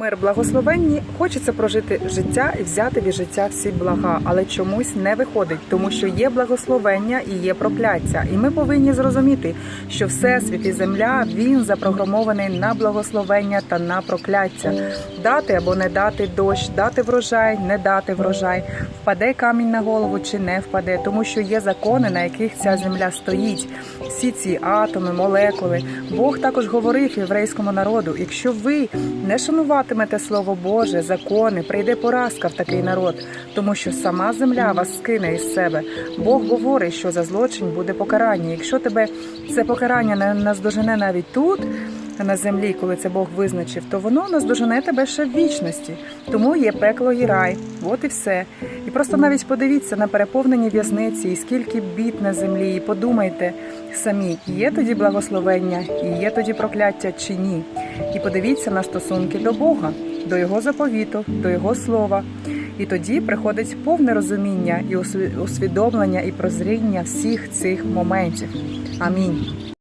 Мир благословенні, хочеться прожити життя і взяти від життя всі блага, але чомусь не виходить, тому що є благословення і є прокляття. І ми повинні зрозуміти, що всесвіт і земля він запрограмований на благословення та на прокляття. Дати або не дати дощ, дати врожай, не дати врожай, впаде камінь на голову чи не впаде, тому що є закони, на яких ця земля стоїть. Всі ці атоми, молекули. Бог також говорив єврейському народу: якщо ви не шануватимете слово Боже, закони, прийде поразка в такий народ, тому що сама земля вас скине із себе. Бог говорить, що за злочин буде покарання. Якщо тебе це покарання не наздожене навіть тут. На землі, коли це Бог визначив, то воно наздожене тебе ще в вічності. Тому є пекло і рай. От і все. І просто навіть подивіться на переповнені в'язниці, і скільки бід на землі, і подумайте самі, є тоді благословення, і є тоді прокляття чи ні. І подивіться на стосунки до Бога, до Його заповіту, до Його слова. І тоді приходить повне розуміння і усвідомлення і прозріння всіх цих моментів. Амінь.